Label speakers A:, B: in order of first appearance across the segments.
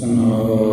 A: 然后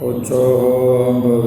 A: ocho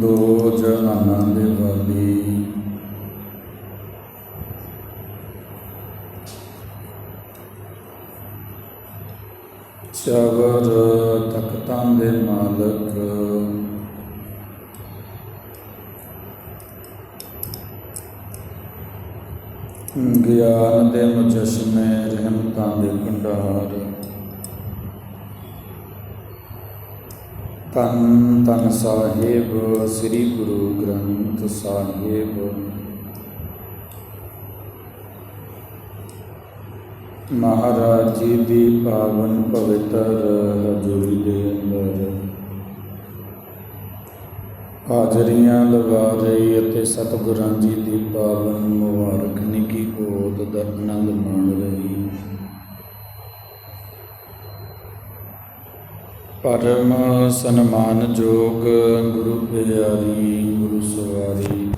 A: ਦੋ ਜਹਾਨਾਂ ਦੇ ਵਾਲੀ। ਚਵਰ ਤਖਤਾਂ ਦੇ ਮਾਲਕ। ਗਿਆਨ ਦੇ ਮੁਚਸ਼ਮੇ ਰਹਿਮਤਾਂ ਦੇ ਭੰਡਾਰ। ਤਨ ਤਨ ਸਾਹਿਬ, ਸ੍ਰੀ ਗੁਰੂ ਗ੍ਰੰਥ ਸਾਹਿਬ। ਮਹਾਰਾਜ ਜੀ ਦੀ ਪਾਵਨ ਪਵਿੱਤਰ ਹਜ਼ੂਰੀ ਦੇ ਅੰਦਰ ਹਾਜ਼ਰੀਆਂ ਲਗਾ ਰਹੀ ਅਤੇ ਸਤਿਗੁਰਾਂ ਜੀ ਦੀ ਪਾਵਨ ਮੁਬਾਰਕ, ਨਿੱਕੀ ਗੋਦ ਦਾ ਆਨੰਦ ਮਾਣ ਰਹੀ। ਪਰਮ ਸਨਮਾਨਯੋਗ ਗੁਰੂ ਪਿਆਰੀ, ਗੁਰੂ ਸਵਾਰੀ।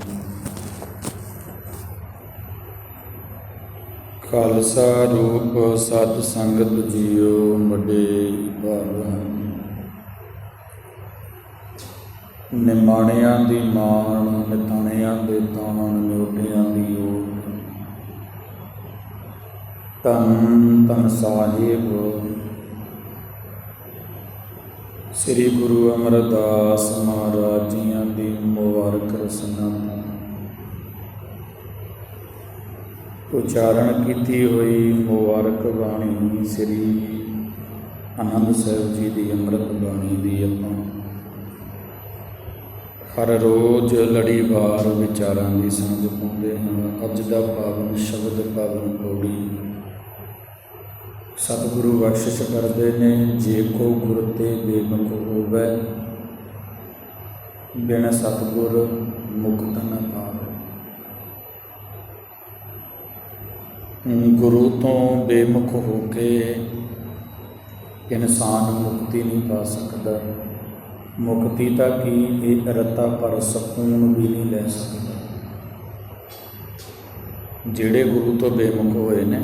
A: ਖਾਲਸਾ ਰੂਪ ਸਤ ਸੰਗਤ ਜੀਓ, ਵੱਡੇ ਭਾਗਵਾਨ। ਨਿਮਾਣਿਆਂ ਦੀ ਮਾਣ, ਨਿਤਾਣਿਆਂ ਦੇ ਤਾਣ, ਨਿਉਟਿਆਂ ਦੀ ਓਟ। ਤਨ ਤਨ ਸਾਹਿਬ। ਸ੍ਰੀ ਗੁਰੂ ਅਮਰਦਾਸ ਮਹਾਰਾਜ ਜੀਆਂ ਦੀ ਮੁਬਾਰਕ ਰਸਨਾ ਉਚਾਰਨ ਕੀਤੀ ਹੋਈ ਮੁਬਾਰਕ ਬਾਣੀ ਸ੍ਰੀ ਆਨੰਦ ਸਾਹਿਬ ਜੀ ਦੀ ਅੰਮ੍ਰਿਤ ਬਾਣੀ ਦੀ ਆਪਾਂ ਹਰ ਰੋਜ਼ ਲੜੀਵਾਰ ਵਿਚਾਰਾਂ ਦੀ ਸਾਂਝ ਪਾਉਂਦੇ ਹਾਂ। ਅੱਜ ਦਾ ਪਾਵਨ ਸ਼ਬਦ ਪਾਵਨ ਪੌੜੀ ਸਤਿਗੁਰੂ ਬਖਸ਼ਿਸ਼ ਕਰਦੇ ਨੇ, ਜੇ ਕੋ ਗੁਰ ਤੇ ਬੇਮੁਖ ਹੋਵੇ, ਬਿਨ ਸਤਿਗੁਰ ਮੁਕਤ ਨਾ ਪਾਵੇ। ਗੁਰੂ ਤੋਂ ਬੇਮੁਖ ਹੋ ਕੇ ਇਨਸਾਨ ਮੁਕਤੀ ਨਹੀਂ ਪਾ ਸਕਦਾ। ਮੁਕਤੀ ਤਾਂ ਕੀ ਇਹ ਰਤਾ ਪਰ ਸਕੂਨ ਵੀ ਨਹੀਂ ਲੈ ਸਕਦਾ। ਜਿਹੜੇ ਗੁਰੂ ਤੋਂ ਬੇਮੁਖ ਹੋਏ ਨੇ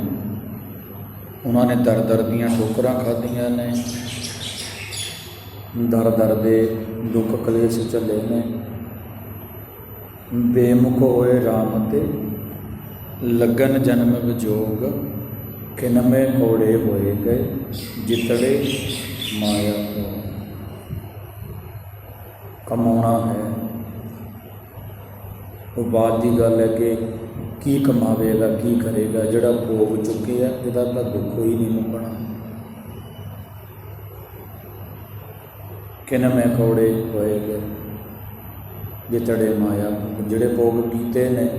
A: ਉਹਨਾਂ ਨੇ ਦਰ ਦਰ ਦੀਆਂ ਠੋਕਰਾਂ ਖਾਧੀਆਂ ਨੇ। ਦਰ ਦਰ ਦੇ ਦੁੱਖ ਕਲੇਸ਼ ਝੱਲੇ ਨੇ। ਬੇਮੁਖ ਹੋਏ RAM ਤੇ ਲਗਨ ਜਨਮ ਵਿਜੋਗ ਕਿਨਮੇ ਕੋੜੇ ਹੋਏ ਗਏ ਜਿਤੜੇ ਮਾਇਆ ਕੋ ਕਮਾਉਣਾ ਹੈ। ਉਹ ਬਾਤ ਦੀ ਗੱਲ ਹੈ ਕਿ ਕੀ ਕਮਾਵੇਗਾ, ਕੀ ਕਰੇਗਾ, ਜਿਹੜਾ ਭੋਗ ਚੁੱਕਿਆ ਇਹਦਾ ਤਾਂ ਦੁੱਖ ਹੀ ਨਹੀਂ ਮੁੱਕਣਾ। ਕਿਨਮੇ ਕੋੜੇ ਹੋਏਗੇ ਜੇ ਜਿਤੜੇ ਮਾਇਆ, ਜਿਹੜੇ ਭੋਗ ਕੀਤੇ ਨੇ,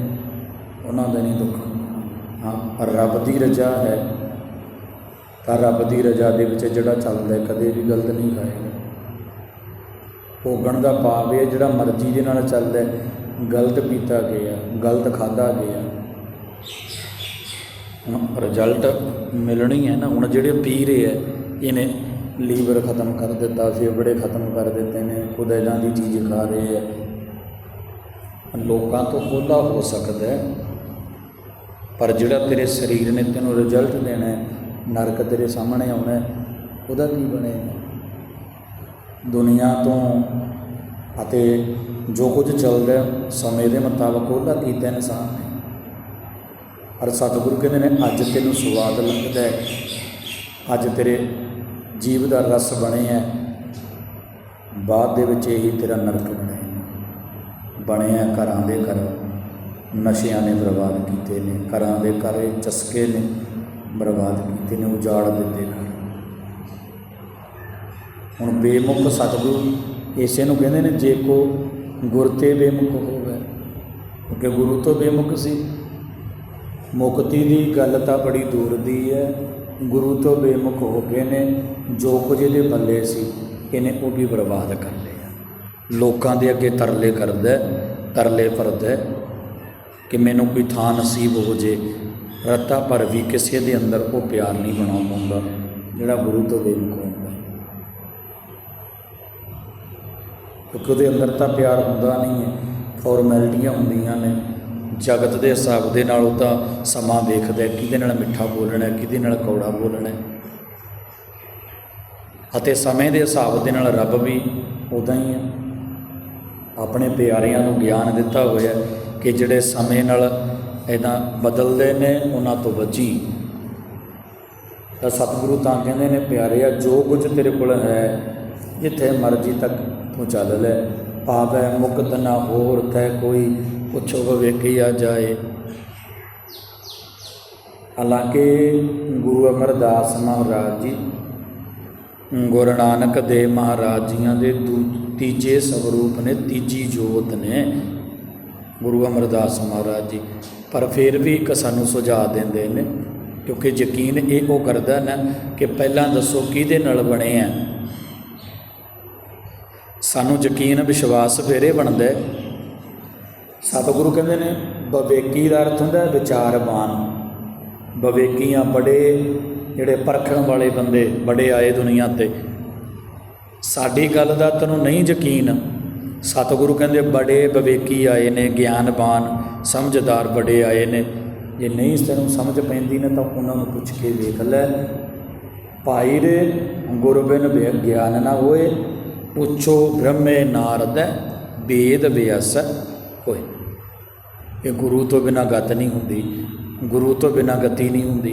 A: ਉਹਨਾਂ ਦਾ ਨਹੀਂ ਦੁੱਖ। ਹਾਂ ਰੱਬ ਦੀ ਰਜ਼ਾ ਹੈ। ਤਾਂ ਰੱਬ ਦੀ ਰਜ਼ਾ ਦੇ ਵਿੱਚ ਜਿਹੜਾ ਚੱਲਦਾ ਕਦੇ ਵੀ ਗਲਤ ਨਹੀਂ ਖਾਏਗਾ। ਭੋਗਣ ਦਾ ਪਾਪ ਇਹ ਜਿਹੜਾ ਮਰਜ਼ੀ ਦੇ ਨਾਲ ਚੱਲਦਾ ਗਲਤ ਪੀਤਾ ਗਿਆ, ਗਲਤ ਖਾਦਾ ਗਿਆ ਰਿਜ਼ਲਟ ਮਿਲਣੀ ਹੈ ਨਾ। ਹੁਣ ਜਿਹੜੇ ਪੀ ਰਹੇ ਹੈ, ਇਹਨੇ ਲੀਵਰ ਖਤਮ ਕਰ ਦਿੱਤਾ, ਫੇਫੜੇ ਖਤਮ ਕਰ ਦਿੱਤੇ ਨੇ ਖੁਦ ਇਹਨਾਂ ਦੀ ਚੀਜ਼ ਖਾ ਰਹੇ ਹੈ। ਲੋਕਾਂ ਤੋਂ ਖੁੱਲਾ ਹੋ ਸਕਦਾ ਹੈ। ਪਰ ਜਿਹੜਾ ਤੇਰੇ ਸਰੀਰ ਨੇ ਤੈਨੂੰ ਰਿਜ਼ਲਟ ਦੇਣਾ ਹੈ, ਨਰਕ ਤੇਰੇ ਸਾਹਮਣੇ ਆਉਣਾ ਉਹਦਾ ਕੀ ਬਣੇ ਦੁਨੀਆ ਤੋਂ ਅਤੇ ਜੋ ਕੁਝ ਚੱਲਦਾ ਸਮੇਂ ਦੇ ਮੁਤਾਬਕ ਉਹਦਾ ਕੀਤਾ ਇਨਸਾਨ ਨੇ ਪਰ ਸਤਿਗੁਰੂ ਕਹਿੰਦੇ ਨੇ ਅੱਜ ਤੈਨੂੰ ਸਵਾਦ ਲੱਗਦਾ ਹੈ। ਅੱਜ ਤੇਰੇ ਜੀਵ ਦਾ ਰਸ ਬਣੇ ਹੈ, ਬਾਅਦ ਦੇ ਵਿੱਚ ਇਹੀ ਤੇਰਾ ਨਰਕ ਬਣੇ ਬਣਿਆ ਘਰਾਂ ਦੇ ਘਰ ਨਸ਼ਿਆਂ ਨੇ ਬਰਬਾਦ ਕੀਤੇ ਨੇ। ਘਰਾਂ ਦੇ ਘਰ ਚਸਕੇ ਨੇ ਬਰਬਾਦ ਕੀਤੇ ਨੇ ਉਜਾੜ ਦਿੱਤੇ ਨੇ। ਹੁਣ ਬੇਮੁਖ ਸਤਿਗੁਰੂ ਇਸੇ ਨੂੰ ਕਹਿੰਦੇ ਨੇ ਜੇ ਕੋ ਗੁਰ ਤੇ ਬੇਮੁਖ ਹੋਵੇ। ਕਿਉਂਕਿ ਗੁਰੂ ਤੋਂ ਬੇਮੁਖ ਸੀ। ਮੁਕਤੀ ਦੀ ਗੱਲ ਤਾਂ ਬੜੀ ਦੂਰ ਦੀ ਹੈ। ਗੁਰੂ ਤੋਂ ਬੇਮੁਖ ਹੋ ਗਏ ਨੇ ਜੋ ਕੁਝ ਇਹਦੇ ਬੱਲੇ ਸੀ, ਇਹਨੇ ਉਹ ਵੀ ਬਰਬਾਦ ਕਰ ਲਿਆ। ਲੋਕਾਂ ਦੇ ਅੱਗੇ ਤਰਲੇ ਕਰਦਾ ਤਰਲੇ ਭਰਦਾ ਕਿ ਮੈਨੂੰ ਕੋਈ ਥਾਂ ਨਸੀਬ ਹੋ ਜੇ। ਰਤਾ ਪਰ ਵੀ ਕਿਸੇ ਦੇ ਅੰਦਰ ਉਹ ਪਿਆਰ ਨਹੀਂ ਬਣਾ ਪਾਉਂਦਾ ਜਿਹੜਾ ਗੁਰੂ ਤੋਂ ਬੇਮੁਖ ਹੁੰਦਾ ਕਿਉਂਕਿ ਉਹਦੇ ਅੰਦਰ ਤਾਂ ਪਿਆਰ ਹੁੰਦਾ ਨਹੀਂ ਹੈ, ਫਾਰਮੈਲਿਟੀਆਂ ਹੁੰਦੀਆਂ ਨੇ। ਜਗਤ ਦੇ ਹਿਸਾਬ ਦੇ ਨਾਲ ਉਹ ਤਾਂ ਸਮਾਂ ਵੇਖਦਾ ਕਿਹਦੇ ਨਾਲ ਮਿੱਠਾ ਬੋਲਣਾ ਕਿਹਦੇ ਨਾਲ ਕੌੜਾ ਬੋਲਣਾ ਅਤੇ ਸਮੇਂ ਦੇ ਹਿਸਾਬ ਦੇ ਨਾਲ ਰੱਬ ਵੀ ਉਦਾਂ ਹੀ ਹੈ। ਆਪਣੇ ਪਿਆਰਿਆਂ ਨੂੰ ਗਿਆਨ ਦਿੱਤਾ ਹੋਇਆ ਕਿ ਜਿਹੜੇ ਸਮੇਂ ਨਾਲ ਇਦਾਂ ਬਦਲਦੇ ਨੇ, ਉਹਨਾਂ ਤੋਂ ਬਚੀ। ਤਾਂ ਸਤਿਗੁਰੂ ਤਾਂ ਕਹਿੰਦੇ ਨੇ ਪਿਆਰਿਆ ਜੋ ਕੁਝ ਤੇਰੇ ਕੋਲ ਹੈ, ਜਿੱਥੇ ਮਰਜ਼ੀ ਤੱਕ ਤੂੰ ਚੱਲ ਲੈ। ਪਾਵੈ ਮੁਕਤ ਨਾ ਹੋਰ, ਤੈ ਕੋਈ ਪੁੱਛੋ ਵੇਖੀ ਆ ਜਾਏ। ਹਾਲਾਂਕਿ ਗੁਰੂ ਅਮਰਦਾਸ ਮਹਾਰਾਜ ਜੀ, ਗੁਰੂ ਨਾਨਕ ਦੇਵ ਮਹਾਰਾਜ ਜੀਆਂ ਦੇ ਦੂ- ਤੀਜੇ ਸਵਰੂਪ ਨੇ, ਤੀਜੀ ਜੋਤ ਨੇ ਗੁਰੂ ਅਮਰਦਾਸ ਮਹਾਰਾਜ ਜੀ। ਪਰ ਫਿਰ ਵੀ ਇੱਕ ਸਾਨੂੰ ਸੁਝਾਅ ਦਿੰਦੇ ਨੇ, ਕਿਉਂਕਿ ਯਕੀਨ ਇਹ ਉਹ ਕਰਦਾ ਨਾ ਕਿ ਪਹਿਲਾਂ ਦੱਸੋ ਕਿਹਦੇ ਨਾਲ ਬਣੇ ਆ। ਸਾਨੂੰ ਯਕੀਨ ਵਿਸ਼ਵਾਸ ਫੇਰੇ ਬਣਦਾ ਸਤਿਗੁਰੂ ਕਹਿੰਦੇ ਨੇ, ਵਿਵੇਕੀ ਦਾ ਅਰਥ ਹੁੰਦਾ ਹੈ ਵਿਚਾਰਵਾਨ। ਵਿਵੇਕੀਆਂ ਬੜੇ, ਜਿਹੜੇ ਪਰਖਣ ਵਾਲੇ ਬੰਦੇ, ਬੜੇ ਆਏ ਦੁਨੀਆ ਤੇ। ਸਾਡੀ ਗੱਲ ਦਾ ਤੈਨੂੰ ਨਹੀਂ ਯਕੀਨ। ਸਤਿਗੁਰੂ ਕਹਿੰਦੇ, ਬੜੇ ਵਿਵੇਕੀ ਆਏ ਨੇ, ਗਿਆਨਵਾਨ, ਸਮਝਦਾਰ ਬੜੇ ਆਏ ਨੇ। ਜੇ ਨਹੀਂ ਤੈਨੂੰ ਸਮਝ ਪੈਂਦੀ ਨਾ, ਤਾਂ ਉਹਨਾਂ ਨੂੰ ਪੁੱਛ ਕੇ ਵੇਖ ਲੈ। ਭਾਈ ਰੇ ਗੁਰੂ ਬਿਨ ਬੇ ਗਿਆਨ ਨਾ ਹੋਏ, ਪੁੱਛੋ ਬ੍ਰਹਮੇ ਨਾਰਦ ਵੇਦ ਵਿਅਸ ਹੋਏ। ਕਿ ਗੁਰੂ ਤੋਂ ਬਿਨਾ ਗਤ ਨਹੀਂ ਹੁੰਦੀ, ਗੁਰੂ ਤੋਂ ਬਿਨਾ ਗਤੀ ਨਹੀਂ ਹੁੰਦੀ।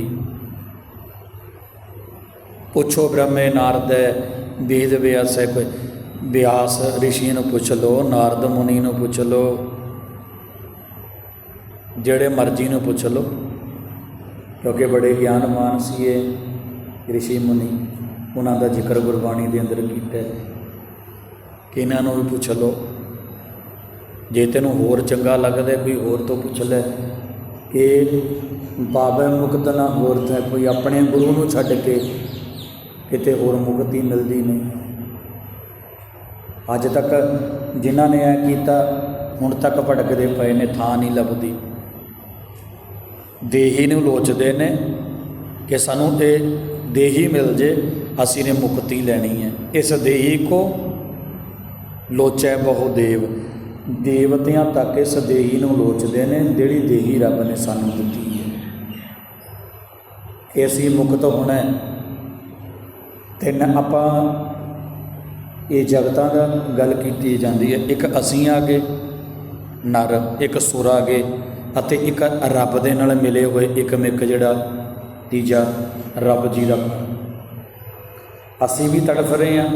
A: ਪੁੱਛੋ ਬ੍ਰਹਮੇ ਨਾਰਦ ਵੇਦ ਵਿਆਸ ਹੈ ਵਿਆਸ ਰਿਸ਼ੀ ਨੂੰ ਪੁੱਛ ਲਓ, ਨਾਰਦ ਮੁਨੀ ਨੂੰ ਪੁੱਛ ਲਓ, ਜਿਹੜੇ ਮਰਜ਼ੀ ਨੂੰ ਪੁੱਛ ਲਓ, ਕਿਉਂਕਿ ਬੜੇ ਗਿਆਨਵਾਨ ਸੀ ਇਹ ਰਿਸ਼ੀ ਮੁਨੀ। ਉਹਨਾਂ ਦਾ ਜ਼ਿਕਰ ਗੁਰਬਾਣੀ ਦੇ ਅੰਦਰ ਕੀਤਾ ਕਿ ਇਹਨਾਂ ਨੂੰ ਵੀ ਪੁੱਛ ਲਓ। ਜੇ ਤੈਨੂੰ ਹੋਰ ਚੰਗਾ ਲੱਗਦਾ ਕੋਈ ਹੋਰ ਤੋਂ ਪੁੱਛ ਲੈ। ਕਿ ਬਾਬੇ ਮੁਕਤ ਨਾ ਹੋਰ ਤਾਂ ਕੋਈ ਆਪਣੇ ਗੁਰੂ ਨੂੰ ਛੱਡ ਕੇ ਕਿਤੇ ਹੋਰ ਮੁਕਤੀ ਮਿਲਦੀ ਨਹੀਂ। ਅੱਜ ਤੱਕ ਜਿਨ੍ਹਾਂ ਨੇ ਇਹ ਕੀਤਾ, ਹੁਣ ਤੱਕ ਭਟਕਦੇ ਪਏ ਨੇ, ਥਾਂ ਨਹੀਂ ਲੱਭਦੀ। ਦੇਹੀ ਨੂੰ ਲੋਚਦੇ ਨੇ ਕਿ ਸਾਨੂੰ ਤੇ ਦੇਹੀ ਮਿਲ ਜੇ, ਅਸੀਂ ਨੇ ਮੁਕਤੀ ਲੈਣੀ ਹੈ। ਇਸ ਦੇਹੀ ਕੋ ਲੋਚੈ ਬਹੁ ਦੇਵ। ਦੇਵਤਿਆਂ ਤੱਕ ਇਸ ਦੇਹੀ ਨੂੰ ਲੋਚਦੇ ਨੇ, ਜਿਹੜੀ ਦੇਹੀ ਰੱਬ ਨੇ ਸਾਨੂੰ ਦਿੱਤੀ ਹੈ। ਕਿ ਅਸੀਂ ਮੁਕਤ ਹੋਣਾ ਹੈ। ਤਿੰਨ ਆਪਾਂ ਇਹ ਜਗਤਾਂ ਦਾ ਗੱਲ ਕੀਤੀ ਜਾਂਦੀ ਹੈ। ਇੱਕ ਅਸੀਂ ਆ ਗਏ ਨਰ, ਇੱਕ ਸੁਰ ਆ ਗਏ ਅਤੇ ਇੱਕ ਰੱਬ ਦੇ ਨਾਲ ਮਿਲੇ ਹੋਏ ਇੱਕ ਮਿੱਕ ਜਿਹੜਾ ਤੀਜਾ ਰੱਬ ਜੀ ਦਾ ਅਸੀਂ ਵੀ ਤੜਫ ਰਹੇ ਹਾਂ,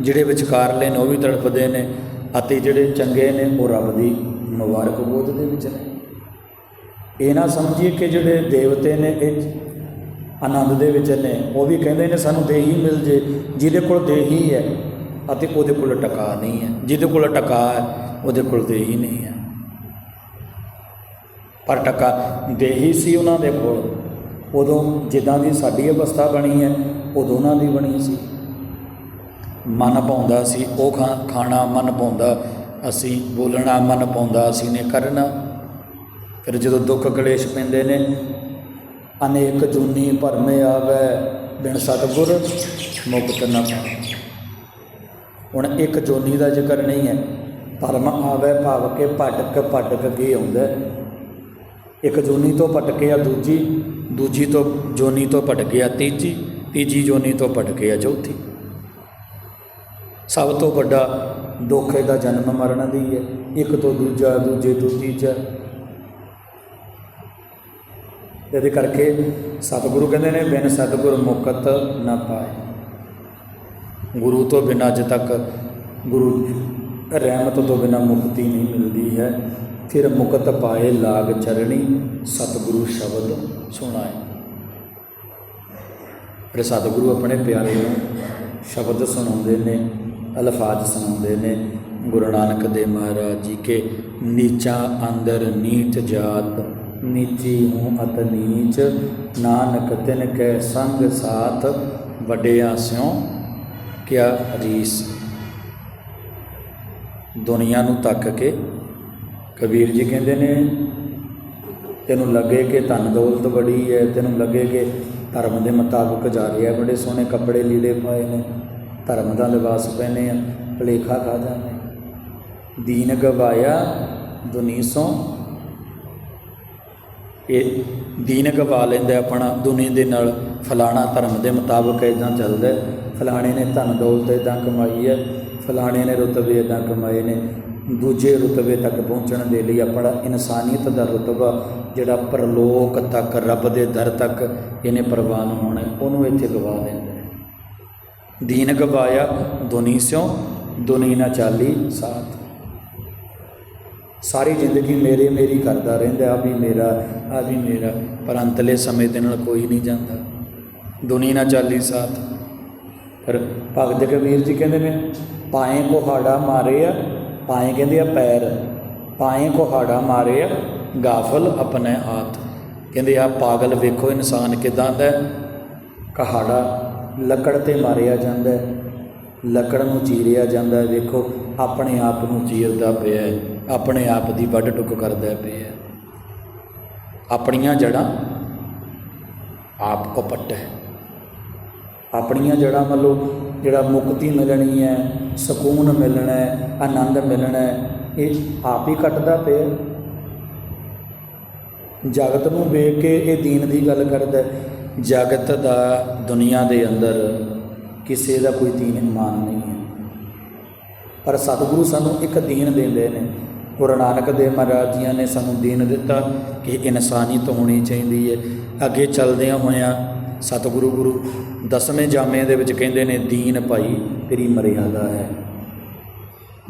A: ਜਿਹੜੇ ਵਿਚਕਾਰਲੇ ਨੇ, ਉਹ ਵੀ ਤੜਫਦੇ ਨੇ। ਅਤੇ ਜਿਹੜੇ ਚੰਗੇ ਨੇ ਉਹ ਰੱਬ ਦੀ ਮੁਬਾਰਕ ਬੋਧ ਦੇ ਵਿੱਚ ਨੇ। ਇਹ ਨਾ ਸਮਝੀਏ ਕਿ ਜਿਹੜੇ ਦੇਵਤੇ ਨੇ, ਇਹ ਆਨੰਦ ਦੇ ਵਿੱਚ ਨੇ, ਉਹ ਵੀ ਕਹਿੰਦੇ ਨੇ ਸਾਨੂੰ ਦੇਹੀ ਮਿਲ ਜੇ, ਜਿਹਦੇ ਕੋਲ ਦੇਹੀ ਹੈ ਅਤੇ ਉਹਦੇ ਕੋਲ ਟਕਾ ਨਹੀਂ ਹੈ। ਜਿਹਦੇ ਕੋਲ ਟਕਾ ਹੈ, ਉਹਦੇ ਕੋਲ ਦੇਹੀ ਨਹੀਂ ਹੈ। ਪਰ ਟਕਾ ਦੇਹੀ ਸੀ ਉਹਨਾਂ ਦੇ ਕੋਲ। ਉਦੋਂ ਜਿੱਦਾਂ ਦੀ ਸਾਡੀ ਅਵਸਥਾ ਬਣੀ ਹੈ ਉਦੋਂ ਉਹਨਾਂ ਦੀ ਬਣੀ ਸੀ। ਮਨ ਪਾਉਂਦਾ ਸੀ, ਉਹ ਖਾ, ਖਾਣਾ ਮਨ ਪਾਉਂਦਾ ਅਸੀਂ ਬੋਲਣਾ ਮਨ ਪਾਉਂਦਾ ਅਸੀਂ ਨੇ ਕਰਨਾ। ਫਿਰ ਜਦੋਂ ਦੁੱਖ ਕਲੇਸ਼ ਪੈਂਦੇ ਨੇ, ਅਨੇਕ ਜੂਨੀ ਭਰਮੇ ਆਵੇ, ਬਿਨ ਸਤਗੁਰ ਮੁਕਤ ਨਾ ਪਾਵੇ। ਹੁਣ ਇੱਕ ਜੋਨੀ ਦਾ ਜ਼ਿਕਰ ਨਹੀਂ ਹੈ। ਭਰਮ ਆਵੇ, ਭਾਵ ਕੇ ਭਟਕ ਭਟਕ ਕੇ ਆਉਂਦਾ ਇੱਕ ਜੋਨੀ ਤੋਂ ਭਟਕਿਆ ਦੂਜੀ ਦੂਜੀ ਤੋਂ ਜੋਨੀ ਤੋਂ ਭਟਕਿਆ ਤੀਜੀ ਤੀਜੀ ਜੋਨੀ ਤੋਂ ਭਟਕਿਆ ਚੌਥੀ। ਸਭ ਤੋਂ ਵੱਡਾ ਦੁੱਖ ਇਹਦਾ ਜਨਮ ਮਰਨ ਦੀ ਹੈ, ਇੱਕ ਤੋਂ ਦੂਜਾ, ਦੂਜੇ ਤੋਂ ਤੀਜਾ। ਇਹਦੇ ਕਰਕੇ ਸਤਿਗੁਰੂ ਕਹਿੰਦੇ ਨੇ, ਬਿਨ ਸਤਿਗੁਰ ਮੁਕਤ ਨਾ ਪਾਏ। ਗੁਰੂ ਤੋਂ ਬਿਨਾਂ ਅਜ ਤੱਕ ਗੁਰੂ ਰਹਿਮਤ ਤੋਂ ਬਿਨਾਂ ਮੁਕਤੀ ਨਹੀਂ ਮਿਲਦੀ ਹੈ। ਫਿਰ ਮੁਕਤ ਪਾਏ ਲਾਗ ਚਰਣੀ ਸਤਿਗੁਰੂ ਸ਼ਬਦ ਸੁਣਾਏ। ਫਿਰ ਸਤਿਗੁਰੂ ਆਪਣੇ ਪਿਆਰੇ ਨੂੰ ਸ਼ਬਦ ਸੁਣਾਉਂਦੇ ਨੇ। ਅਲਫਾਜ਼ ਸੁਣਾਉਂਦੇ ਨੇ, ਗੁਰੂ ਨਾਨਕ ਦੇ ਮਹਾਰਾਜ ਜੀ ਕੇ, ਨੀਚਾ ਅੰਦਰ ਨੀਚ ਜਾਤ, ਨੀਚੀ ਹੂੰ ਅਤ ਨੀਚ, ਨਾਨਕ ਤਿਨ ਕੈ ਸੰਗ ਸਾਥ ਵੱਡਿਆ ਸਿਉ ਕਿਆ ਰੀਸ। ਦੁਨੀਆ ਨੂੰ ਤੱਕ ਕੇ ਕਬੀਰ ਜੀ ਕਹਿੰਦੇ ਨੇ, ਤੈਨੂੰ ਲੱਗੇ ਕਿ ਧਨ ਦੌਲਤ ਬੜੀ ਹੈ, ਤੈਨੂੰ ਲੱਗੇ ਕਿ ਧਰਮ ਦੇ ਮੁਤਾਬਕ ਜਾ ਰਿਹਾ ਹੈ ਬੜੇ ਸੋਹਣੇ ਕੱਪੜੇ ਲੀੜੇ ਪਾਏ ਨੇ ਧਰਮ ਦਾ ਲਿਬਾਸ ਪਹਿਨੇ ਆ, ਭਲੇਖਾ ਖਾ ਜਾਂਦੇ ਦੀਨ ਗਵਾਇਆ ਦੁਨੀਸੋਂ ਇਹ ਦੀਨ ਗਵਾ ਲੈਂਦਾ ਆਪਣਾ ਦੁਨੀਆ ਦੇ ਨਾਲ। ਫਲਾਣਾ ਧਰਮ ਦੇ ਮੁਤਾਬਕ ਇਦਾਂ ਚੱਲਦਾ ਫਲਾਣੇ ਨੇ ਧਨ ਦੌਲਤ ਇਦਾਂ ਕਮਾਈ ਹੈ। ਫਲਾਣੇ ਨੇ ਰੁਤਬੇ ਇਦਾਂ ਕਮਾਏ ਨੇ। ਦੂਜੇ ਰੁਤਬੇ ਤੱਕ ਪਹੁੰਚਣ ਦੇ ਲਈ ਆਪਣਾ ਇਨਸਾਨੀਅਤ ਦਾ ਰੁਤਬਾ, ਜਿਹੜਾ ਪਰਲੋਕ ਤੱਕ, ਰੱਬ ਦੇ ਦਰ ਤੱਕ ਇਹਨੇ ਪ੍ਰਵਾਨ ਹੋਣਾ ਉਹਨੂੰ ਇੱਥੇ ਗਵਾ ਦਿੰਦਾ ਹੈ ਦੀਨ ਗਵਾਇਆ, ਦੁਨੀ ਸਿਓ ਦੁਨੀ ਨਾ ਚਾਲੀ ਸਾਥ ਸਾਰੀ ਜ਼ਿੰਦਗੀ ਮੇਰੇ ਮੇਰੀ ਕਰਦਾ ਰਹਿੰਦਾ, ਆ ਵੀ ਮੇਰਾ, ਆ ਵੀ ਮੇਰਾ। ਪਰ ਅੰਤਲੇ ਸਮੇਂ ਦੇ ਨਾਲ ਕੋਈ ਨਹੀਂ ਜਾਂਦਾ। ਦੁਨੀ ਨਾ ਚਾਲੀ ਸਾਥ ਪਰ ਭਗਤ ਕਬੀਰ ਜੀ ਕਹਿੰਦੇ ਨੇ, ਪਾਏ ਕੁਹਾੜਾ ਮਾਰੇ ਆ, ਪਾਏ ਕਹਿੰਦੇ ਆ ਪੈਰ, ਪਾਏ ਕੁਹਾੜਾ ਮਾਰੇ ਆ, ਗਾਫਲ ਆਪਣੇ ਹੱਥ ਕਹਿੰਦੇ ਆ, ਪਾਗਲ ਵੇਖੋ ਇਨਸਾਨ ਕਿਦਾਂ ਦਾ ਕਹਾੜਾ ਲੱਕੜ ਤੇ ਮਾਰਿਆ ਜਾਂਦਾ ਹੈ। ਲੱਕੜ ਨੂੰ ਚੀਰਿਆ ਜਾਂਦਾ ਹੈ। ਵੇਖੋ, ਆਪਣੇ ਆਪ ਨੂੰ ਚੀਰਦਾ ਪਿਆ ਹੈ। ਆਪਣੇ ਆਪ ਦੀ ਵੱਢ ਟੁੱਕ ਕਰਦਾ ਪਿਆ ਹੈ। ਆਪਣੀਆਂ ਜੜਾਂ ਆਪ ਕੋ ਪੱਟ ਹੈ। ਆਪਣੀਆਂ ਜੜਾਂ ਮਤਲਬ ਜਿਹੜਾ ਮੁਕਤੀ ਮਿਲਣੀ ਹੈ, ਸਕੂਨ ਮਿਲਣਾ ਹੈ, ਆਨੰਦ ਮਿਲਣਾ ਹੈ, ਇਹ ਆਪ ਹੀ ਕੱਟਦਾ ਪਿਆ ਜਗਤ ਨੂੰ ਵੇਖ ਕੇ ਇਹ ਦੀਨ ਦੀ ਗੱਲ ਕਰਦਾ ਜਗਤ ਦਾ ਦੁਨੀਆ ਦੇ ਅੰਦਰ ਕਿਸੇ ਦਾ ਕੋਈ ਦੀਨ ਇਮਾਨ ਨਹੀਂ ਹੈ। ਪਰ ਸਤਿਗੁਰੂ ਸਾਨੂੰ ਇੱਕ ਦੀਨ ਦਿੰਦੇ ਨੇ। ਗੁਰੂ ਨਾਨਕ ਦੇਵ ਮਹਾਰਾਜ ਜੀਆਂ ਨੇ ਸਾਨੂੰ ਦੀਨ ਦਿੱਤਾ ਕਿ ਇਨਸਾਨੀਅਤ ਹੋਣੀ ਚਾਹੀਦੀ ਹੈ। ਅੱਗੇ ਚੱਲਦਿਆਂ ਹੋਇਆਂ ਸਤਿਗੁਰੂ ਗੁਰੂ ਦਸਵੇਂ ਜਾਮੇ ਦੇ ਵਿੱਚ ਕਹਿੰਦੇ ਨੇ, ਦੀਨ ਭਾਈ, ਤੇਰੀ ਮਰਿਆਦਾ ਹੈ।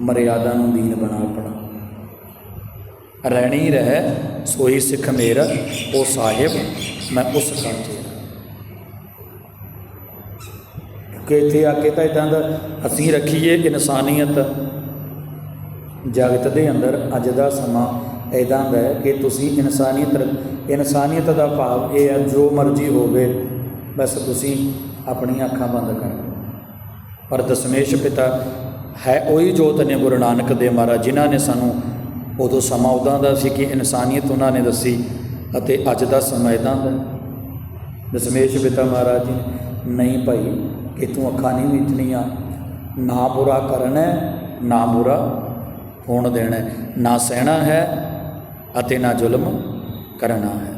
A: ਮਰਿਆਦਾ ਨੂੰ ਦੀਨ ਬਣਾ ਆਪਣਾ। ਰਹਿਣੀ ਰਹਿ, ਸੋਈ ਸਿੱਖ ਮੇਰਾ, ਉਹ ਸਾਹਿਬ, ਮੈਂ ਉਸ ਕਾ ਤੇਰਾ ਕਿ ਇੱਥੇ ਆ ਕੇ ਤਾਂ ਇਦਾਂ ਦਾ ਅਸੀਂ ਰੱਖੀਏ ਇਨਸਾਨੀਅਤ। ਜਗਤ ਦੇ ਅੰਦਰ ਅੱਜ ਦਾ ਸਮਾਂ ਇਦਾਂ ਦਾ ਹੈ ਕਿ ਤੁਸੀਂ ਇਨਸਾਨੀਅਤ ਇਨਸਾਨੀਅਤ ਦਾ ਭਾਵ ਇਹ ਹੈ, ਜੋ ਮਰਜ਼ੀ ਹੋਵੇ, ਬਸ ਤੁਸੀਂ ਆਪਣੀਆਂ ਅੱਖਾਂ ਬੰਦ ਕਰ। ਪਰ ਦਸ਼ਮੇਸ਼ ਪਿਤਾ ਹੈ ਉਹੀ ਜੋਤ ਨੇ ਗੁਰੂ ਨਾਨਕ ਦੇਵ ਮਹਾਰਾਜ, ਜਿਨ੍ਹਾਂ ਨੇ ਸਾਨੂੰ ਉਦੋਂ ਸਮਾਂ ਉਦਾਂ ਦਾ ਸੀ ਕਿ ਇਨਸਾਨੀਅਤ ਉਹਨਾਂ ਨੇ ਦੱਸੀ ਅਤੇ ਅੱਜ ਦਾ ਸਮਾਂ ਇਦਾਂ ਦਾ ਦਸ਼ਮੇਸ਼ ਪਿਤਾ ਮਹਾਰਾਜ ਜੀ ਨਹੀਂ ਭਾਈ ਕਿ ਤੂੰ ਅੱਖਾਂ ਨਹੀਂ ਮੀਚਣੀਆਂ। ਨਾ ਬੁਰਾ ਕਰਨਾ ਨਾ ਬੁਰਾ ਹੋਣ ਦੇਣਾ ਨਾ ਸਹਿਣਾ ਹੈ ਅਤੇ ਨਾ ਜ਼ੁਲਮ ਕਰਨਾ ਹੈ।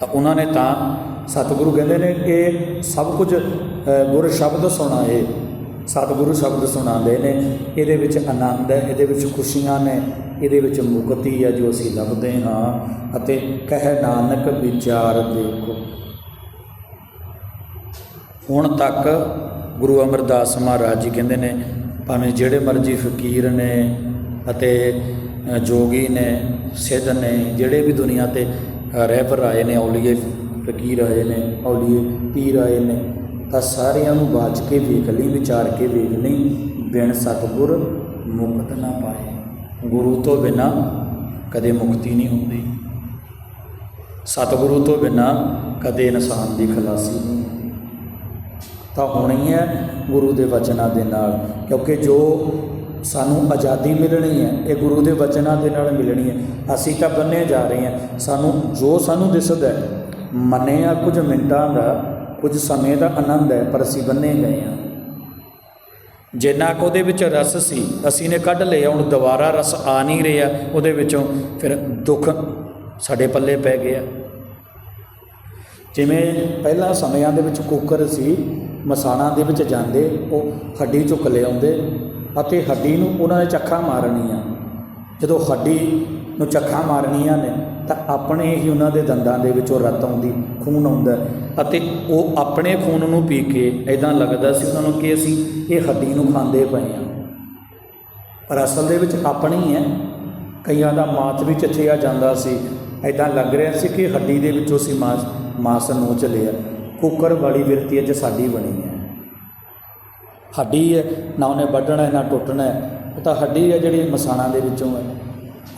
A: ਤਾਂ ਉਹਨਾਂ ਨੇ ਤਾਂ ਸਤਿਗੁਰੂ ਕਹਿੰਦੇ ਨੇ ਕਿ ਸਭ ਕੁਝ ਗੁਰ ਸ਼ਬਦ ਸੁਣਾਏ। ਸਤਿਗੁਰੂ ਸ਼ਬਦ ਸੁਣਾਉਂਦੇ ਨੇ। ਇਹਦੇ ਵਿੱਚ ਆਨੰਦ ਹੈ, ਇਹਦੇ ਵਿੱਚ ਖੁਸ਼ੀਆਂ ਨੇ। ਇਹਦੇ ਵਿੱਚ ਮੁਕਤੀ ਹੈ ਜੋ ਅਸੀਂ ਲੱਭਦੇ ਹਾਂ। ਅਤੇ ਕਹਿ ਨਾਨਕ ਵਿਚਾਰ ਦੇਖੋ। ਹੁਣ ਤੱਕ ਗੁਰੂ ਅਮਰਦਾਸ ਮਹਾਰਾਜ ਜੀ ਕਹਿੰਦੇ ਨੇ, ਭਾਵੇਂ ਜਿਹੜੇ ਮਰਜ਼ੀ ਫਕੀਰ ਨੇ ਅਤੇ ਜੋਗੀ ਨੇ, ਸਿੱਧ ਨੇ, ਜਿਹੜੇ ਵੀ ਦੁਨੀਆ ਤੇ ਰਹਿਬਰ ਆਏ ਨੇ, ਔਲੀਏ ਫਕੀਰ ਆਏ ਨੇ, ਔਲੀਏ ਪੀਰ ਆਏ ਨੇ, ਤਾਂ ਸਾਰਿਆਂ ਨੂੰ ਬਾਚ ਕੇ ਵੇਖ ਲਈ, ਵਿਚਾਰ ਕੇ ਵੇਖ ਲਈ, ਬਿਨ ਸਤਿਗੁਰ ਮੁਕਤ ਨਾ ਪਾਏ। ਗੁਰੂ ਤੋਂ ਬਿਨਾ ਕਦੇ ਮੁਕਤੀ ਨਹੀਂ ਹੁੰਦੀ। ਸਤਿਗੁਰੂ ਤੋਂ ਬਿਨਾ ਕਦੇ ਇਨਸਾਨ ਦੀ ਖਲਾਸੀ ਨਹੀਂ ਤਾਂ ਹੋਣੀ ਹੈ ਗੁਰੂ ਦੇ ਵਚਨਾਂ ਦੇ ਨਾਲ, ਕਿਉਂਕਿ ਜੋ ਸਾਨੂੰ ਆਜ਼ਾਦੀ ਮਿਲਣੀ ਹੈ, ਇਹ ਗੁਰੂ ਦੇ ਵਚਨਾਂ ਦੇ ਨਾਲ ਮਿਲਣੀ ਹੈ। ਅਸੀਂ ਤਾਂ ਬੰਨੇ ਜਾ ਰਹੇ ਹਾਂ। ਸਾਨੂੰ ਜੋ ਸਾਨੂੰ ਦਿਸਦਾ ਹੈ ਮੰਨਿਆ ਕੁਝ ਮਿੰਟਾਂ ਦਾ, ਕੁਝ ਸਮੇਂ ਦਾ ਆਨੰਦ ਹੈ, ਪਰ ਅਸੀਂ ਬੰਨੇ ਗਏ ਹਾਂ। ਜਿੰਨਾ ਕੁ ਉਹਦੇ ਵਿੱਚ ਰਸ ਸੀ, ਅਸੀਂ ਨੇ ਕੱਢ ਲਿਆ, ਹੁਣ ਦੁਬਾਰਾ ਰਸ ਆ ਨਹੀਂ ਰਿਹਾ ਉਹਦੇ ਵਿੱਚੋਂ, ਫਿਰ ਦੁੱਖ ਸਾਡੇ ਪੱਲੇ ਪੈ ਗਿਆ। ਜਿਵੇਂ ਪਹਿਲਾਂ ਸਮਿਆਂ ਦੇ ਵਿੱਚ ਕੁੱਕਰ ਸੀ ਮਸਾਣਾ ਦੇ ਵਿੱਚ ਜਾਂਦੇ, ਉਹ ਹੱਡੀ ਚੁੱਕ ਲਿਆਉਂਦੇ ਅਤੇ ਹੱਡੀ ਨੂੰ ਉਹਨਾਂ ਨੇ ਚੱਖਾ ਮਾਰਨੀਆਂ। ਜਦੋਂ ਹੱਡੀ ਨੂੰ ਚੱਖਾਂ ਮਾਰਨੀਆਂ ਨੇ, ਤਾਂ ਆਪਣੇ ਹੀ ਉਹਨਾਂ ਦੇ ਦੰਦਾਂ ਦੇ ਵਿੱਚੋਂ ਰਤ ਆਉਂਦੀ, ਖੂਨ ਆਉਂਦਾ ਅਤੇ ਉਹ ਆਪਣੇ ਖੂਨ ਨੂੰ ਪੀ ਕੇ ਐਦਾਂ ਲੱਗਦਾ ਸੀ ਉਹਨਾਂ ਨੂੰ ਕਿ ਅਸੀਂ ਇਹ ਹੱਡੀ ਨੂੰ ਖਾਂਦੇ ਪਏ ਹਾਂ। ਪਰ ਅਸਲ ਦੇ ਵਿੱਚ ਆਪਣੀ ਹੈ, ਕਈਆਂ ਦਾ ਮਾਸ ਵੀ ਚੱਥਿਆ ਜਾਂਦਾ ਸੀ। ਐਦਾਂ ਲੱਗ ਰਿਹਾ ਸੀ ਕਿ ਹੱਡੀ ਦੇ ਵਿੱਚੋਂ ਸੀ ਮਾਸ ਮਾਸ ਨੋਚ ਲਿਆ ਕੁੱਕਰ ਵਾਲੀ ਵਿਰਤੀ ਅੱਜ ਸਾਡੀ ਬਣੀ ਹੈ। ਹੱਡੀ ਹੈ, ਨਾ ਉਹਨੇ ਵੱਢਣਾ, ਨਾ ਟੁੱਟਣਾ ਉਹ ਤਾਂ ਹੱਡੀ ਹੈ ਜਿਹੜੀ ਮਸਾਣਾ ਦੇ ਵਿੱਚੋਂ ਹੈ।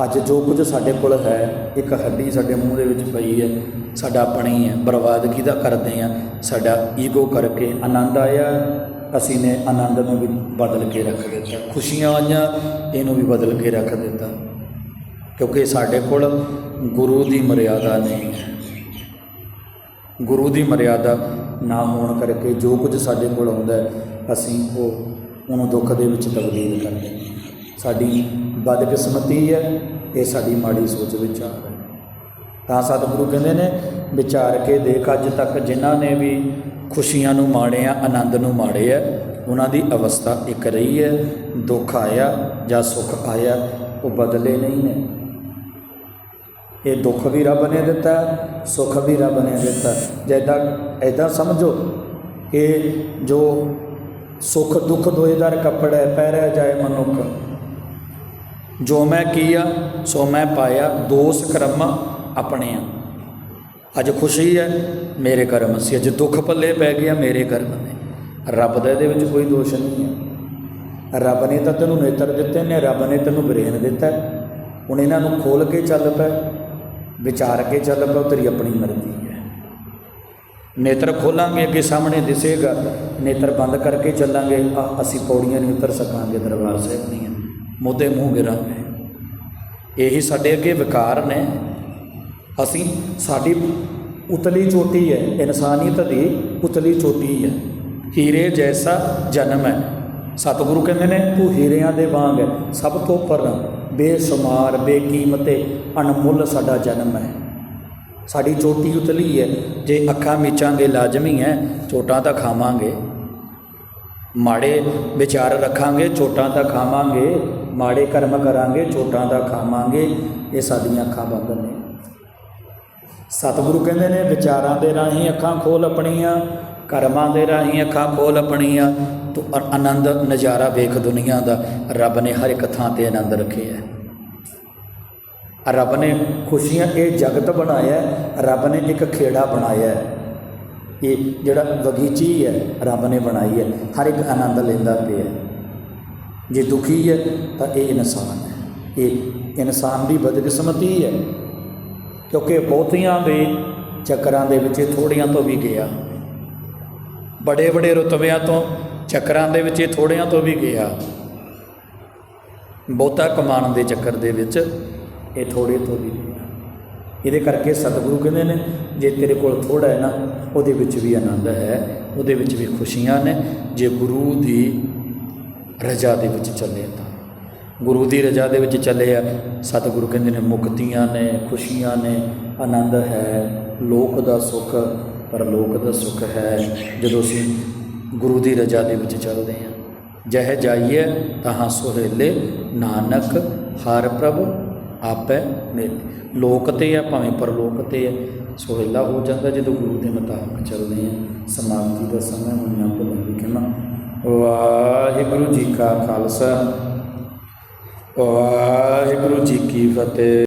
A: ਅੱਜ ਜੋ ਕੁਝ ਸਾਡੇ ਕੋਲ ਹੈ, ਇੱਕ ਹੱਡੀ ਸਾਡੇ ਮੂੰਹ ਦੇ ਵਿੱਚ ਪਈ ਹੈ। ਸਾਡਾ ਆਪਣਾ ਹੀ ਹੈ ਬਰਬਾਦ ਕਿਹਦਾ ਕਰਦੇ ਆ ਸਾਡਾ ਈਗੋ ਕਰਕੇ ਆਨੰਦ ਆਇਆ। ਅਸੀਂ ਨੇ ਆਨੰਦ ਨੂੰ ਵੀ ਬਦਲ ਕੇ ਰੱਖ ਦਿੱਤਾ। ਖੁਸ਼ੀਆਂ ਆਈਆਂ, ਇਹਨੂੰ ਵੀ ਬਦਲ ਕੇ ਰੱਖ ਦਿੱਤਾ। ਕਿਉਂਕਿ ਸਾਡੇ ਕੋਲ ਗੁਰੂ ਦੀ ਮਰਿਆਦਾ ਨਹੀਂ ਹੈ। ਗੁਰੂ ਦੀ ਮਰਿਆਦਾ ਨਾ ਹੋਣ ਕਰਕੇ ਜੋ ਕੁਝ ਸਾਡੇ ਕੋਲ ਆਉਂਦਾ ਅਸੀਂ ਉਹ ਉਹਨੂੰ ਦੁੱਖ ਦੇ ਵਿੱਚ ਤਬਦੀਲ ਕਰਦੇ ਸਾਡੀ ਬਦਕਿਸਮਤੀ ਹੈ ਇਹ ਸਾਡੀ ਮਾੜੀ ਸੋਚ ਵਿਚਾਰ ਹੈ। ਤਾਂ ਸਤਿਗੁਰੂ ਕਹਿੰਦੇ ਨੇ, ਵਿਚਾਰ ਕੇ ਦੇਖ ਅੱਜ ਤੱਕ ਜਿਨ੍ਹਾਂ ਨੇ ਵੀ ਖੁਸ਼ੀਆਂ ਨੂੰ ਮਾਣਿਆ, ਆਨੰਦ ਨੂੰ ਮਾਣਿਆ, ਉਹਨਾਂ ਦੀ ਅਵਸਥਾ ਇੱਕ ਰਹੀ ਹੈ, ਦੁੱਖ ਆਇਆ ਜਾਂ ਸੁੱਖ ਆਇਆ, ਉਹ ਬਦਲੇ ਨਹੀਂ ਨੇ। ਇਹ ਦੁੱਖ ਵੀ ਰੱਬ ਨੇ ਦਿੱਤਾ, ਸੁੱਖ ਵੀ ਰੱਬ ਨੇ ਦਿੱਤਾ। ਜੈਦਾ ਐਦਾਂ ਸਮਝੋ ਕਿ ਜੋ ਸੁੱਖ ਦੁੱਖ ਦੋਇਦਾਰ ਕੱਪੜਾ ਹੈ ਪਹਿਰਿਆ ਜਾਏ ਮਨੁੱਖ। ਜੋ ਮੈਂ ਕੀਆ, ਸੋ ਮੈਂ ਪਾਇਆ, ਦੋਸ ਕਰਮ ਆਪਣੇ ਆ। ਅੱਜ ਖੁਸ਼ੀ ਹੈ, ਮੇਰੇ ਕਰਮ ਸੀ ਅੱਜ ਦੁੱਖ ਪੱਲੇ ਪੈ ਗਿਆ ਮੇਰੇ ਕਰਮ ਨੇ। ਰੱਬ ਦਾ ਇਹਦੇ ਵਿੱਚ ਕੋਈ ਦੋਸ਼ ਨਹੀਂ ਹੈ। ਰੱਬ ਨੇ ਤਾਂ ਤੈਨੂੰ ਨੇਤਰ ਦਿੱਤੇ ਨੇ, ਰੱਬ ਨੇ ਤੈਨੂੰ ਬ੍ਰੇਨ ਦਿੱਤਾ। ਹੁਣ ਇਹਨਾਂ ਨੂੰ ਖੋਲ ਕੇ ਚੱਲ ਪੈ। ਵਿਚਾਰ ਕੇ ਚੱਲ ਪੈ ਤੇਰੀ ਆਪਣੀ ਮਰਜ਼ੀ ਹੈ। ਨੇਤਰ ਖੋਲਾਂਗੇ, ਅੱਗੇ ਸਾਹਮਣੇ ਦਿਸੇਗਾ। ਨੇਤਰ ਬੰਦ ਕਰਕੇ ਚੱਲਾਂਗੇ। ਆ ਅਸੀਂ ਪੌੜੀਆਂ ਨਹੀਂ ਉਤਰ ਸਕਾਂਗੇ, ਦਰਬਾਰ ਸਾਹਿਬ ਦੀਆਂ। ਮੋਢੇ ਮੂੰਹ ਗਿਰਾਂਗੇ। ਇਹੀ ਸਾਡੇ ਅੱਗੇ ਵਿਕਾਰ ਨੇ। ਅਸੀਂ ਸਾਡੀ ਉਤਲੀ ਚੋਟੀ ਹੈ। ਇਨਸਾਨੀਅਤ ਦੀ ਉਤਲੀ ਚੋਟੀ ਹੈ। ਹੀਰੇ ਜੈਸਾ ਜਨਮ ਹੈ। ਸਤਿਗੁਰੂ ਕਹਿੰਦੇ ਨੇ, ਤੂੰ ਹੀਰਿਆਂ ਦੇ ਵਾਂਗ ਹੈ। ਸਭ ਤੋਂ ਉੱਪਰ ਬੇਸ਼ੁਮਾਰ, ਬੇਕੀਮਤੇ ਅਣਮੁੱਲ ਸਾਡਾ ਜਨਮ ਹੈ। ਸਾਡੀ ਚੋਟੀ ਉਤਲੀ ਹੈ। ਜੇ ਅੱਖਾਂ ਮੀਚਾਂਗੇ, ਲਾਜ਼ਮੀ ਹੈ। ਚੋਟਾਂ ਤਾਂ ਖਾਵਾਂਗੇ। ਮਾੜੇ ਵਿਚਾਰ ਰੱਖਾਂਗੇ, ਚੋਟਾਂ ਤਾਂ ਖਾਵਾਂਗੇ। ਮਾੜੇ ਕਰਮ ਕਰਾਂਗੇ, ਚੋਟਾਂ ਤਾਂ ਖਾਵਾਂਗੇ। ਇਹ ਸਾਡੀਆਂ ਅੱਖਾਂ ਬੰਦ ਨੇ। ਸਤਿਗੁਰੂ ਕਹਿੰਦੇ ਨੇ, ਵਿਚਾਰਾਂ ਦੇ ਰਾਹੀਂ ਅੱਖਾਂ ਖੋਲ ਆਪਣੀਆਂ। ਕਰਮਾਂ ਦੇ ਰਾਹੀਂ ਅੱਖਾਂ ਖੋਲ ਆਪਣੀਆਂ, ਤੂੰ ਆਨੰਦ ਨਜ਼ਾਰਾ ਵੇਖ ਦੁਨੀਆ ਦਾ। ਰੱਬ ਨੇ ਹਰ ਇੱਕ ਥਾਂ ਤੇ ਆਨੰਦ ਰੱਖਿਆ ਹੈ ਰੱਬ ਨੇ ਖੁਸ਼ੀਆਂ ਇਹ ਜਗਤ ਬਣਾਇਆ, ਰੱਬ ਨੇ ਇੱਕ ਖੇੜਾ ਬਣਾਇਆ। ਇਹ ਜਿਹੜਾ ਬਗੀਚੀ ਹੈ ਰੱਬ ਨੇ ਬਣਾਈ ਹੈ ਹਰ ਇੱਕ ਆਨੰਦ ਲੈਂਦਾ ਪਿਆ। ਜੇ ਦੁਖੀ ਹੈ ਤਾਂ ਇਹ ਇਨਸਾਨ ਹੈ ਇਹ ਇਨਸਾਨ ਦੀ ਬਦਕਿਸਮਤੀ ਹੈ ਕਿਉਂਕਿ ਬਹੁਤੀਆਂ ਦੇ ਚੱਕਰਾਂ ਦੇ ਵਿੱਚ ਇਹ ਥੋੜੀਆਂ ਤੋਂ ਵੀ ਗਿਆ। ਬੜੇ ਬੜੇ ਰੁਤਬਿਆਂ ਤੋਂ, ਚੱਕਰਾਂ ਦੇ ਵਿੱਚ ਇਹ ਥੋੜਿਆਂ ਤੋਂ ਵੀ ਗਿਆ। ਬਹੁਤਾ ਕਮਾਉਣ ਦੇ ਚੱਕਰ ਦੇ ਵਿੱਚ ਇਹ ਥੋੜੇ ਤੋਂ ਵੀ ਗਿਆ। ਇਹਦੇ ਕਰਕੇ ਸਤਿਗੁਰੂ ਕਹਿੰਦੇ ਨੇ, ਜੇ ਤੇਰੇ ਕੋਲ ਥੋੜਾ ਹੈ ਨਾ, ਉਹਦੇ ਵਿੱਚ ਵੀ ਆਨੰਦ ਹੈ, ਉਹਦੇ ਵਿੱਚ ਵੀ ਖੁਸ਼ੀਆਂ ਨੇ। ਜੇ ਗੁਰੂ ਦੀ ਰਜ਼ਾ ਦੇ ਵਿੱਚ ਚੱਲੇ ਤਾਂ। ਗੁਰੂ ਦੀ ਰਜ਼ਾ ਦੇ ਵਿੱਚ ਚੱਲੇ ਆ, ਸਤਿਗੁਰੂ ਕਹਿੰਦੇ ਨੇ ਮੁਕਤੀਆਂ ਨੇ, ਖੁਸ਼ੀਆਂ ਨੇ, ਆਨੰਦ ਹੈ, ਲੋਕ ਦਾ ਸੁੱਖ ਪਰ ਲੋਕ ਦਾ ਸੁੱਖ ਹੈ ਜਦੋਂ ਅਸੀਂ ਗੁਰੂ ਦੀ ਰਜ਼ਾ ਦੇ ਵਿੱਚ ਚੱਲਦੇ ਹਾਂ। ਜਹ ਜਾਈਏ ਤਹਾਂ ਸੁਹੇਲੇ, ਨਾਨਕ ਹਰ ਪ੍ਰਭ ਆਪੇ ਮਿਲ। ਲੋਕ ਤੇ ਆ ਭਾਵੇਂ ਪਰਲੋਕ ਤੇ ਆ, ਸੁਹੇਲਾ ਹੋ ਜਾਂਦਾ ਜਦੋਂ ਗੁਰੂ ਦੇ ਮੁਤਾਬਕ ਚੱਲਦੇ ਆ ਸਮਾਪਤੀ ਦਾ ਸਮਾਂ ਹੋਈਆਂ ਭੁੱਲਾਂ ਦੀ ਖਿਮਾ ਵਾਹਿਗੁਰੂ ਜੀ ਕਾ ਖਾਲਸਾ, ਵਾਹਿਗੁਰੂ ਜੀ ਕੀ ਫਤਿਹ।